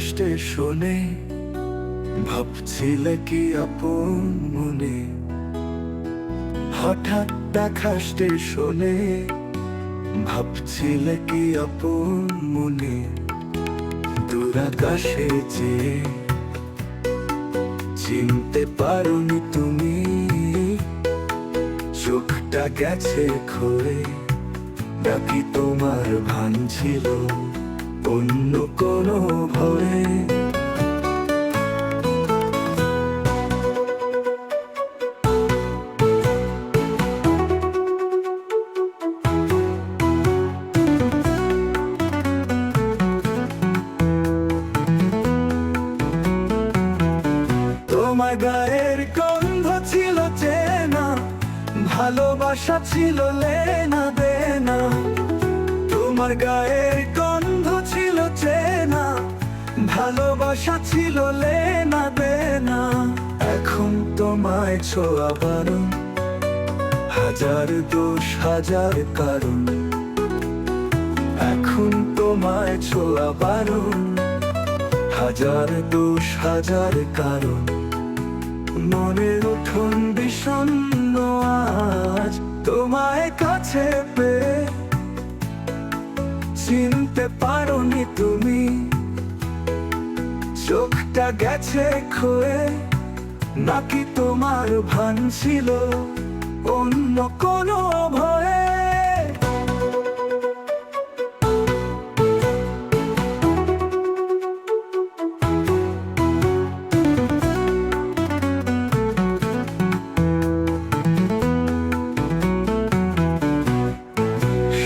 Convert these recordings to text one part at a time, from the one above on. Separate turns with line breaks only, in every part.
স্টেশনে ভাবছিলে কি আপন মনে? হঠাৎ দেখা স্টেশনে ভাবছিলে কি আপন মনে? দূরাকাশে যে চিনতে পারোনি তুমি, চোখটা গেছে খোয়ে নাকি তোমার ভান ছিল? অন্য কোনো ভয়ে তোমার গায়ের গন্ধ ছিল চেনা ভালোবাসা ছিল লেনা দেনা। তোমার গায়ের ছোঁয়া বারণ হাজার দোষ, হাজার কারণ। এখন তোমায় ছোঁয়া বারণ। হাজার দোষ, হাজার কারণ। মনের উঠোন বিষণ্ণ আজ তোমায় কাছে পেয়ে। চিনতে পারোনি তুমি। চোখটা গেছে খোয়ে। নাকি তোমার ভান ছিল? অন্য কোনো ভয়ে?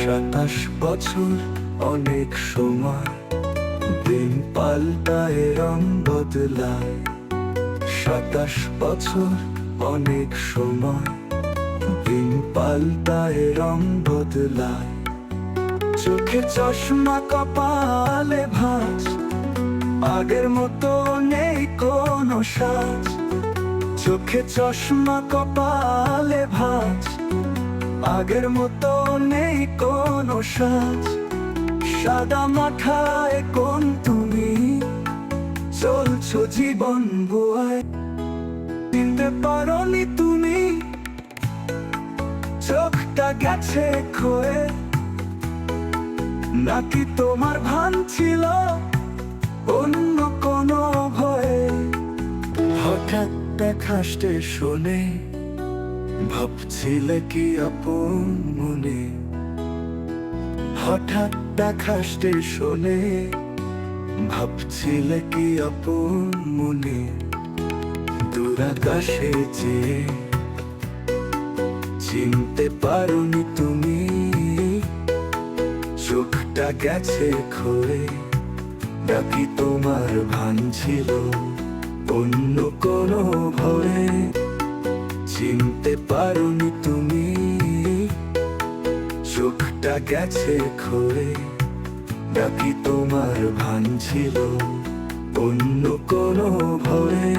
সাতাশ বছর অনেক সময়, দিন পাল্টায় রং বদলায়। সাতাশ বছর, অনেক সময় দিন পাল্টায় রং বদলায়। চোখে চশমা কপালে ভাঁজ, আগের মতো নেই কোনো সাজ। চোখে চশমা কপালে ভাঁজ, আগের মতো নেই কোনো সাজ। সাদা মাথায় কোন চলছো জীবন বুয়ায়। চিনতে পারোনি তুমি। চোখটা গেছে খোয়ে নাকি তোমার ভান ছিল অন্য কোনো ভয়ে? হঠাৎ দেখা শোনে ভাবছিলে কি আপন মনে? হঠাৎ দেখা স্টেশনে ভাবছিলে কি আপন মনে? দূরাকাশে যে চিনতে পারোনি তুমি। চোখটা গেছে খোয়ে নাকি তোমার ভান ছিল অন্য কোনো ভয়ে চিনতে পারোনি তুমি। চোখটা গেছে খোয়ে নাকি তোমার ভাঙছিল অন্য কোনো ভয়ে